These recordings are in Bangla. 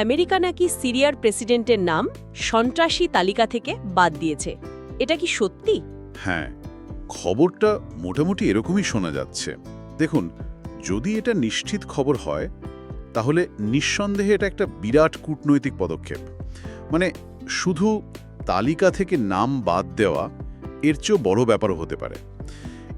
আমেরিকা নাকি সিরিয়ার প্রেসিডেন্টের নাম সন্ত্রাসী তালিকা থেকে বাদ দিয়েছে। এটা কি সত্যি? হ্যাঁ খবরটা মোটামুটি এরকমই শোনা যাচ্ছে। দেখুন, যদি এটা নিশ্চিত খবর হয়, তাহলে নিঃসন্দেহে এটা একটা বিরাট কূটনৈতিক পদক্ষেপ। মানে শুধু তালিকা থেকে নাম বাদ দেওয়া এর চেয়েও বড় ব্যাপারও হতে পারে।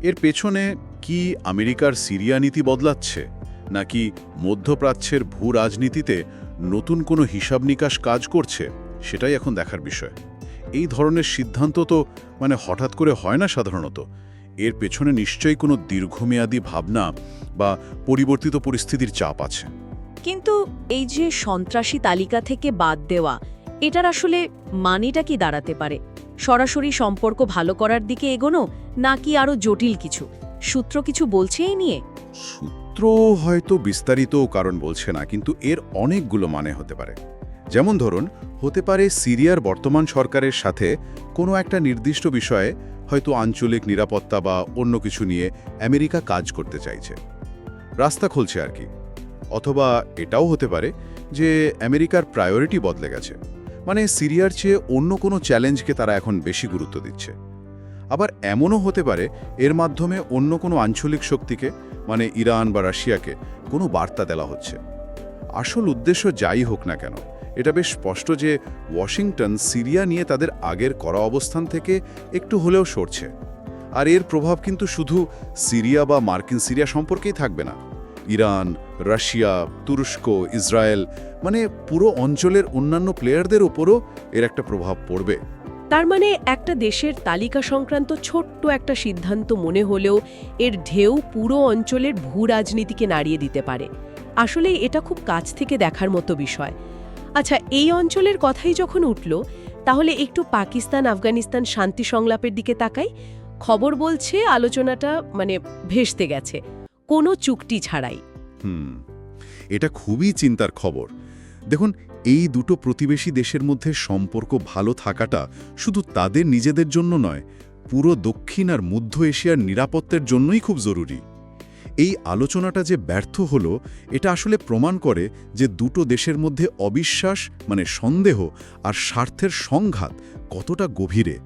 এর পেছনে কি আমেরিকার সিরিয়া নীতি বদলাচ্ছে, নাকি মধ্যপ্রাচ্যের ভূ রাজনীতিতে নতুন কোনো হিসাব নিকাশ কাজ করছে সেটাই এখন দেখার বিষয়। এই ধরনের সিদ্ধান্ত তো মানে হঠাৎ করে হয় না সাধারণত। এর পেছনে নিশ্চয়ই কোনো দীর্ঘমেয়াদী ভাবনা বা পরিবর্তিত পরিস্থিতির চাপ আছে। কিন্তু এই যে সন্ত্রাসী তালিকা থেকে বাদ দেওয়া এটার আসলে মানেটা কি দাঁড়াতে পারে? সরাসরি সম্পর্ক ভালো করার দিকে এগোনো নাকি আরও জটিল কিছু? সূত্র কিছু বলছে এই নিয়ে? সূত্র হয়তো বিস্তারিত কারণ বলছে না, কিন্তু এর অনেকগুলো মানে হতে পারে। যেমন ধরুন, হতে পারে সিরিয়ার বর্তমান সরকারের সাথে কোনো একটা নির্দিষ্ট বিষয়ে হয়তো আঞ্চলিক নিরাপত্তা বা অন্য কিছু নিয়ে আমেরিকা কাজ করতে চাইছে। রাস্তা খুলছে আর কি। অথবা এটাও হতে পারে যে আমেরিকার প্রায়োরিটি বদলে গেছে। মানে সিরিয়ার চেয়ে অন্য কোনো চ্যালেঞ্জকে তারা এখন বেশি গুরুত্ব দিচ্ছে। আবার এমনও হতে পারে, এর মাধ্যমে অন্য কোনো আঞ্চলিক শক্তিকে মানে ইরান বা রাশিয়াকে কোনো বার্তা দেওয়া হচ্ছে। আসল উদ্দেশ্য যাই হোক না কেন, এটা বেশ স্পষ্ট যে ওয়াশিংটন সিরিয়া নিয়ে তাদের আগের করা অবস্থান থেকে একটু হলেও সরছে। আর এর প্রভাব কিন্তু শুধু সিরিয়া বা মার্কিন সিরিয়া সম্পর্কেই থাকবে না। ইরান, রাশিয়া, তুরস্ক, ইসরায়েল মানে পুরো অঞ্চলের অন্যান্য প্লেয়ারদের ওপরও এর একটা প্রভাব পড়বে। তার মানে একটা দেশের তালিকা সংক্রান্ত ছোট্ট একটা সিদ্ধান্ত মনে হলেও এর ঢেউ পুরো অঞ্চলের ভূ রাজনীতিকে নাড়িয়ে দিতে পারে। আসলে এটা খুব কাছ থেকে দেখার মতো বিষয়। আচ্ছা এই অঞ্চলের কথাই যখন উঠল, তাহলে একটু পাকিস্তান, আফগানিস্তান শান্তি সংলাপের দিকে তাকাই। খবর বলছে আলোচনাটা মানে ভেস্তে গেছে। কোনো চুক্তি ছাড়াই। হুম, এটা খুবই চিন্তার খবর। দেখুন এই দুটো প্রতিবেশী দেশের মধ্যে সম্পর্ক ভালো থাকাটা শুধু তাদের নিজেদের জন্য নয়, পুরো দক্ষিণ আর মধ্য এশিয়ার নিরাপত্তার জন্যই খুব জরুরি। এই আলোচনাটা যে ব্যর্থ হলো, এটা আসলে প্রমাণ করে যে দুটো দেশের মধ্যে অবিশ্বাস মানে সন্দেহ আর স্বার্থের সংঘাত কতটা গভীরে।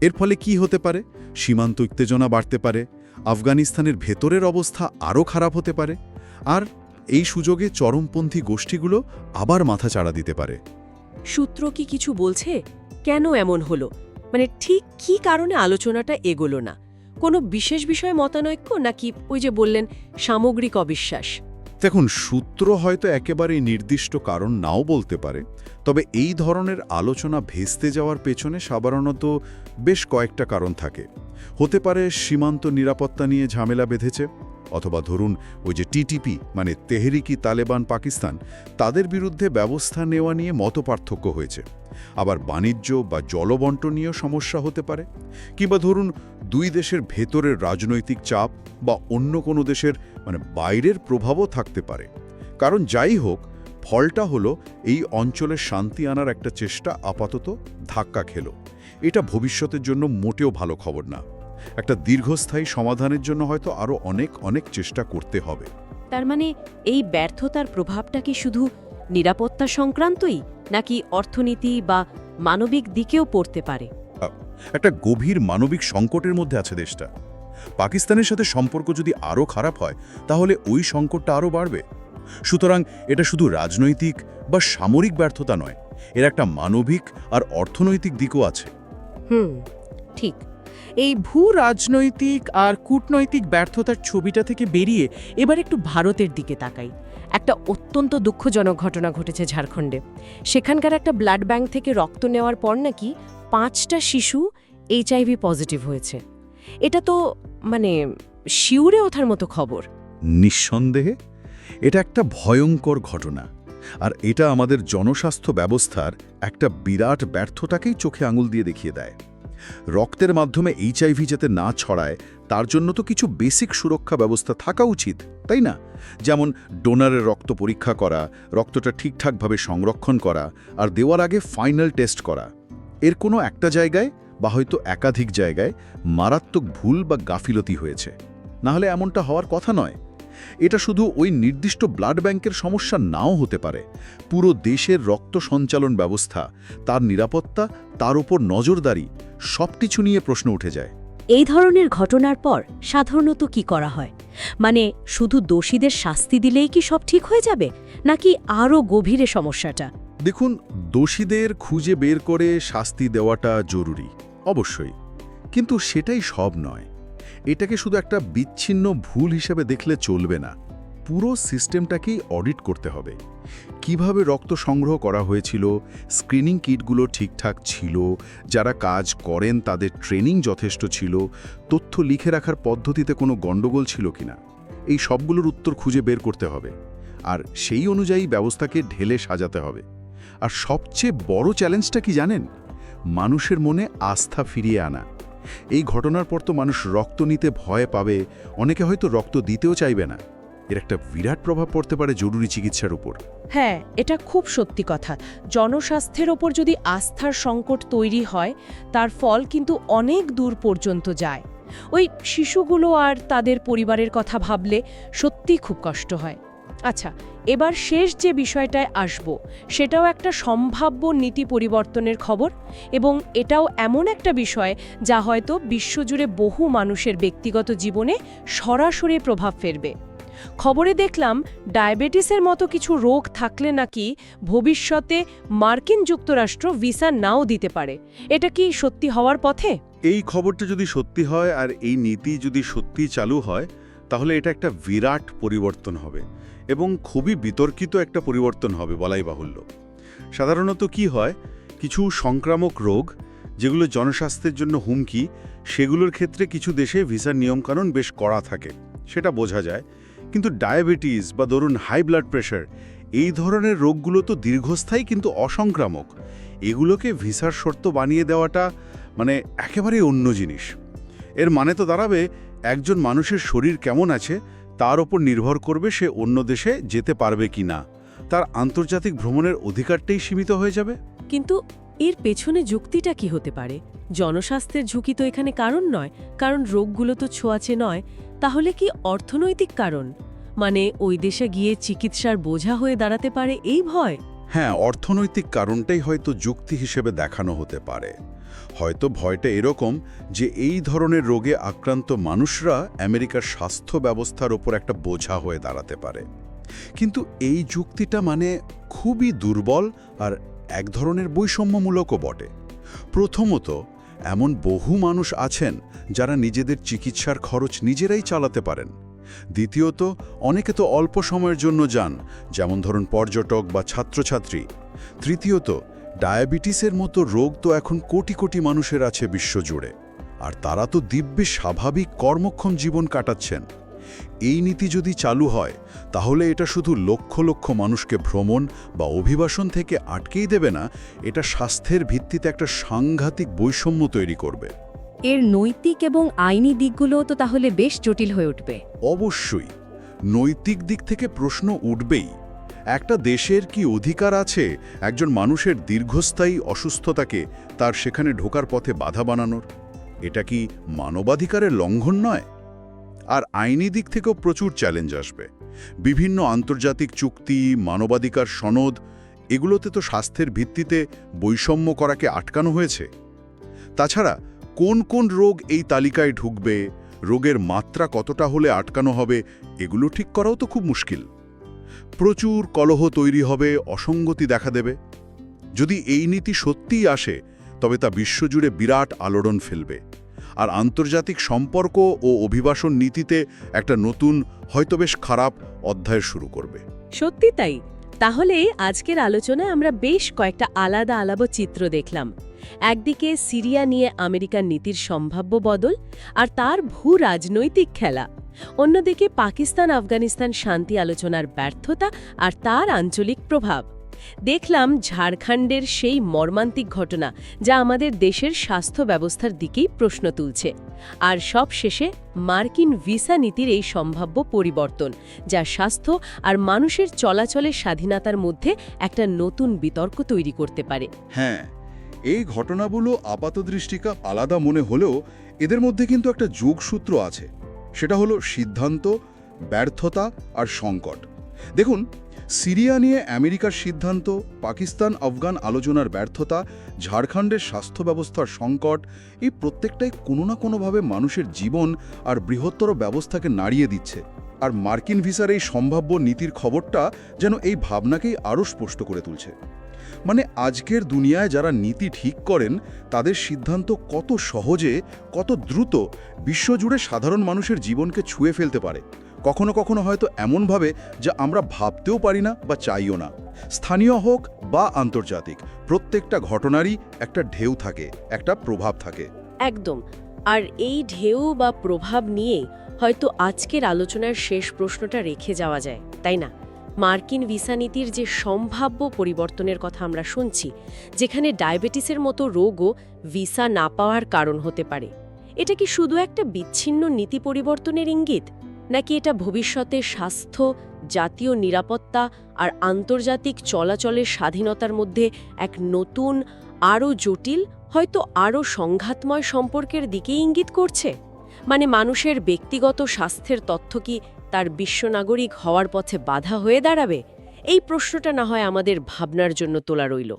এর ফলে কি হতে পারে? সীমান্ত উত্তেজনা বাড়তে পারে, আফগানিস্তানের ভেতরের অবস্থা আরও খারাপ হতে পারে, আর এই সুযোগে চরমপন্থী গোষ্ঠীগুলো আবার মাথা চাড়া দিতে পারে। সূত্র কি কিছু বলছে? কেন এমন হলো? মানে ঠিক কি কারণে আলোচনাটা এগোলো না? কোনো বিশেষ বিষয়ে মতানৈক্য নাকি ওই যে বললেন সামগ্রিক অবিশ্বাস? দেখুন সূত্র হয়তো একেবারে নির্দিষ্ট কারণ নাও বলতে পারে তবে এই ধরনের আলোচনা ভেস্তে যাওয়ার পেছনে সাধারণত বেশ কয়েকটা কারণ থাকে। হতে পারে সীমান্ত নিরাপত্তা নিয়ে ঝামেলা বেঁধেছে অথবা ধরুন ওই যে টিটিপি মানে তেহরিকি তালেবান পাকিস্তান, তাদের বিরুদ্ধে ব্যবস্থা নেওয়া নিয়ে মতপার্থক্য হয়েছে। আবার বাণিজ্য বা জলবন্টন নিয়েও সমস্যা হতে পারে, কিংবা ধরুন দুই দেশের ভেতরের রাজনৈতিক চাপ বা অন্য কোনো দেশের মানে বাইরের প্রভাবও থাকতে পারে। কারণ যাই হোক, ফলটা হলো এই অঞ্চলের শান্তি আনার একটা চেষ্টা আপাতত ধাক্কা খেল। এটা ভবিষ্যতের জন্য মোটেও ভালো খবর না। একটা দীর্ঘস্থায়ী সমাধানের জন্য হয়তো আরও অনেক অনেক চেষ্টা করতে হবে। তার মানে এই ব্যর্থতার প্রভাবটা কি শুধু নিরাপত্তা সংক্রান্তই নাকি অর্থনীতি বা মানবিক দিকেও পড়তে পারে? একটা গভীর মানবিক সংকটের মধ্যে আছে দেশটা। পাকিস্তানের সাথে সম্পর্ক যদি আরও খারাপ হয় তাহলে ওই সংকটটা আরও বাড়বে। সুতরাং এটা শুধু রাজনৈতিক বা সামরিক ব্যর্থতা নয় এর একটা মানবিক আর অর্থনৈতিক দিকও আছে। হুম ঠিক। এই ভূ রাজনৈতিক আর কূটনৈতিক ব্যর্থতার ছবিটা থেকে বেরিয়ে এবার একটু ভারতের দিকে তাকাই। একটা অত্যন্ত দুঃখজনক ঘটনা ঘটেছে ঝাড়খণ্ডে। সেখানকার একটা ব্লাড ব্যাংক থেকে রক্ত নেওয়ার পর নাকি পাঁচটা শিশু এইচআইভি পজিটিভ হয়েছে। এটা তো মানে শিউরে ওঠার মতো খবর। নিঃসন্দেহে, এটা একটা ভয়ঙ্কর ঘটনা। আর এটা আমাদের জনস্বাস্থ্য ব্যবস্থার একটা বিরাট ব্যর্থতাকেই চোখে আঙুল দিয়ে দেখিয়ে দেয়। রক্তের মাধ্যমে এইচআইভি যাতে না ছড়ায়, তার জন্য তো কিছু বেসিক সুরক্ষা ব্যবস্থা থাকা উচিত, তাই না? যেমন ডোনারের রক্ত পরীক্ষা করা, রক্তটা ঠিকঠাকভাবে সংরক্ষণ করা, আর দেওয়ার আগে ফাইনাল টেস্ট করা। এর কোনো একটা জায়গায়, বা হয়তো একাধিক জায়গায়, মারাত্মক ভুল বা গাফিলতি হয়েছে। না হলে এমনটা হওয়ার কথা নয়। এটা শুধু ওই নির্দিষ্ট ব্লাড ব্যাংকের সমস্যা নাও হতে পারে। পুরো দেশের রক্ত সঞ্চালন ব্যবস্থা তার নিরাপত্তা তার উপর নজরদারি সবকিছু নিয়ে প্রশ্ন উঠে যায়। এই ধরনের ঘটনার পর সাধারণত কি করা হয়? মানে শুধু দোষীদের শাস্তি দিলেই কি সব ঠিক হয়ে যাবে? নাকি আরও গভীরে সমস্যাটা? দেখুন দোষীদের খুঁজে বের করে শাস্তি দেওয়াটা জরুরি অবশ্যই। কিন্তু সেটাই সব নয়। এটাকে শুধু একটা বিচ্ছিন্ন ভুল হিসেবে দেখলে চলবে না। পুরো সিস্টেমটাকেই অডিট করতে হবে। কীভাবে রক্ত সংগ্রহ করা হয়েছিল, স্ক্রিনিং কিটগুলো ঠিকঠাক ছিল, যারা কাজ করেন তাদের ট্রেনিং যথেষ্ট ছিল, তথ্য লিখে রাখার পদ্ধতিতে কোনো গণ্ডগোল ছিল কিনা, এই সবগুলোর উত্তর খুঁজে বের করতে হবে। আর সেই অনুযায়ী ব্যবস্থাকে ঢেলে সাজাতে হবে। আর সবচেয়ে বড় চ্যালেঞ্জটা কি জানেন? মানুষের মনে আস্থা ফিরিয়ে আনা। এই ঘটনার পর তো মানুষ রক্ত নিতে ভয় পাবে। অনেকে হয়তো রক্ত দিতেও চাইবে না। এর একটা বিরাট প্রভাব পড়তে পারে জরুরি চিকিৎসার উপর। হ্যাঁ এটা খুব সত্যি কথা। জনস্বাস্থ্যের ওপর যদি আস্থার সংকট তৈরি হয়, তার ফল কিন্তু অনেক দূর পর্যন্ত যায়। ওই শিশুগুলো আর তাদের পরিবারের কথা ভাবলে সত্যি খুব কষ্ট হয়। আচ্ছা এবার শেষ যে বিষয়টায় আসব, সেটাও একটা সম্ভাব্য নীতি পরিবর্তনের খবর এবং এটাও এমন একটা বিষয় যা হয়তো বিশ্বজুড়ে বহু মানুষের ব্যক্তিগত জীবনে সরাসরি প্রভাব ফেলবে। খবরে দেখলাম, ডায়াবেটিসের মতো কিছু রোগ থাকলে নাকি ভবিষ্যতে মার্কিন যুক্তরাষ্ট্র ভিসা নাও দিতে পারে। এটা কি সত্যি হওয়ার পথে? এই খবরটা যদি সত্যি হয় আর এই নীতি যদি সত্যি চালু হয় তাহলে এটা একটা বিরাট পরিবর্তন হবে এবং খুবই বিতর্কিত একটা পরিবর্তন হবে বলাই বাহুল্য। সাধারণত কি হয়, কিছু সংক্রামক রোগ, যেগুলো জনস্বাস্থ্যের জন্য হুমকি, সেগুলোর ক্ষেত্রে কিছু দেশে ভিসার নিয়মকানুন বেশ কড়া থাকে, সেটা বোঝা যায়। কিন্তু ডায়াবেটিস বা ধরুন হাই ব্লাড প্রেশার, এই ধরনের রোগগুলো তো দীর্ঘস্থায়ী কিন্তু অসংক্রামক। এগুলোকে ভিসার শর্ত বানিয়ে দেওয়াটা মানে একেবারেই অন্য জিনিস। এর মানে তো দাঁড়াবে একজন মানুষের শরীর কেমন আছে তার ওপর নির্ভর করবে সে অন্য দেশে যেতে পারবে কি না। তার আন্তর্জাতিক ভ্রমণের অধিকারটাই সীমিত হয়ে যাবে। কিন্তু এর পেছনে যুক্তিটা কি হতে পারে? জনস্বাস্থ্যের ঝুঁকি তো এখানে কারণ নয় কারণ রোগগুলো তো ছোঁয়াচে নয়। তাহলে কি অর্থনৈতিক কারণ? মানে ওই দেশে গিয়ে চিকিৎসার বোঝা হয়ে দাঁড়াতে পারে এই ভয়? হ্যাঁ অর্থনৈতিক কারণটাই হয়তো যুক্তি হিসেবে দেখানো হতে পারে। হয়তো ভয়টা এরকম যে এই ধরনের রোগে আক্রান্ত মানুষরা আমেরিকার স্বাস্থ্য ব্যবস্থার ওপর একটা বোঝা হয়ে দাঁড়াতে পারে। কিন্তু এই যুক্তিটা মানে খুবই দুর্বল আর এক ধরনের বৈষম্যমূলকও বটে। প্রথমত, এমন বহু মানুষ আছেন যারা নিজেদের চিকিৎসার খরচ নিজেরাই চালাতে পারেন। দ্বিতীয়ত, অনেকে তো অল্প সময়ের জন্য যান, যেমন ধরুন পর্যটক বা ছাত্রছাত্রী। তৃতীয়ত ডায়াবেটিসের মতো রোগ তো এখন কোটি কোটি মানুষের আছে বিশ্বজুড়ে আর তারা তো দিব্যে স্বাভাবিক কর্মক্ষম জীবন কাটাচ্ছেন। এই নীতি যদি চালু হয় তাহলে এটা শুধু লক্ষ লক্ষ মানুষকে ভ্রমণ বা অভিবাসন থেকে আটকেই দেবে না এটা স্বাস্থ্যের ভিত্তিতে একটা সাংঘাতিক বৈষম্য তৈরি করবে। এর নৈতিক এবং আইনি দিকগুলোও তো তাহলে বেশ জটিল হয়ে উঠবে। অবশ্যই নৈতিক দিক থেকে প্রশ্ন উঠবেই। একটা দেশের কি অধিকার আছে? একজন মানুষের দীর্ঘস্থায়ী অসুস্থতাকে তার সেখানে ঢোকার পথে বাধা বানানোর? এটা কি মানবাধিকারের লঙ্ঘন নয়? আর আইনি দিক থেকেও প্রচুর চ্যালেঞ্জ আসবে। বিভিন্ন আন্তর্জাতিক চুক্তি, মানবাধিকার সনদ, এগুলোতে তো স্বাস্থ্যের ভিত্তিতে বৈষম্য করাকে আটকানো হয়েছে। তাছাড়া, কোন কোন রোগ এই তালিকায় ঢুকবে? রোগের মাত্রা কতটা হলে আটকানো হবে? এগুলো ঠিক করাও তো খুব মুশকিল। প্রচুর কলহ তৈরি হবে, অসঙ্গতি দেখা দেবে। যদি এই নীতি সত্যিই আসে, তবে তা বিশ্বজুড়ে বিরাট আলোড়ন ফেলবে। আর আন্তর্জাতিক সম্পর্ক ও অভিবাসন নীতিতে একটা নতুন, হয়তো বেশ খারাপ অধ্যায় শুরু করবে। সত্যি তাই? তাহলে আজকের আলোচনায় আমরা বেশ কয়েকটা আলাদা আলাদা চিত্র দেখলাম। একদিকে সিরিয়া নিয়ে আমেরিকার নীতির সম্ভাব্য বদল, আর তার ভূ রাজনৈতিক খেলা। অন্যদিকে পাকিস্তান আফগানিস্তান শান্তি আলোচনার ব্যর্থতা আর তার আঞ্চলিক প্রভাব। দেখলাম ঝাড়খণ্ডের সেই মর্মান্তিক ঘটনা যা আমাদের দেশের স্বাস্থ্য ব্যবস্থার দিকেই প্রশ্ন তুলছে। আর সব শেষে মার্কিন ভিসা নীতির এই সম্ভাব্য পরিবর্তন, যা স্বাস্থ্য আর মানুষের চলাচলের স্বাধীনতার মধ্যে একটা নতুন বিতর্ক তৈরি করতে পারে। হ্যাঁ এই ঘটনাগুলো আপাতদৃষ্টিকা আলাদা মনে হলেও এদের মধ্যে কিন্তু একটা যোগসূত্র আছে। সেটা হলো সিদ্ধান্ত, ব্যর্থতা আর সংকট। দেখুন, সিরিয়া নিয়ে আমেরিকার সিদ্ধান্ত, পাকিস্তান আফগান আলোচনার ব্যর্থতা, ঝাড়খণ্ডের স্বাস্থ্য ব্যবস্থার সংকট, এই প্রত্যেকটাই কোনো না কোনোভাবে মানুষের জীবন আর বৃহত্তর ব্যবস্থাকে নাড়িয়ে দিচ্ছে। আর মার্কিন ভিসার এই সম্ভাব্য নীতির খবরটা যেন এই ভাবনাকেই আরও স্পষ্ট করে তুলছে। মানে আজকের দুনিয়ায় যারা নীতি ঠিক করেন, তাদের সিদ্ধান্ত কত সহজে, কত দ্রুত বিশ্বজুড়ে সাধারণ মানুষের জীবনকে ছুঁয়ে ফেলতে পারে। কখনো কখনো হয়তো এমনভাবে যা আমরা ভাবতেও পারি না বা চাইও না। স্থানীয় হোক বা আন্তর্জাতিক, প্রত্যেকটা ঘটনারই একটা ঢেউ থাকে, একটা প্রভাব থাকে। একদম। আর এই ঢেউ বা প্রভাব নিয়ে হয়তো আজকের আলোচনার শেষ প্রশ্নটা রেখে যাওয়া যায়, তাই না? মার্কিন ভিসা নীতির যে সম্ভাব্য পরিবর্তনের কথা আমরা শুনছি, যেখানে ডায়াবেটিসের মতো রোগও ভিসা না পাওয়ার কারণ হতে পারে, এটা কি শুধু একটা বিচ্ছিন্ন নীতি পরিবর্তনের ইঙ্গিত? নাকি এটা ভবিষ্যতে স্বাস্থ্য, জাতীয় নিরাপত্তা আর আন্তর্জাতিক চলাচলের স্বাধীনতার মধ্যে এক নতুন, আরও জটিল, হয়তো আরও সংঘাতময় সম্পর্কের দিকে ইঙ্গিত করছে? মানে মানুষের ব্যক্তিগত স্বাস্থ্যের তথ্য কি তার বিশ্বনাগরিক হওয়ার পথে বাধা হয়ে দাঁড়াবে? এই প্রশ্নটা না হয় আমাদের ভাবনার জন্য তোলা রইল।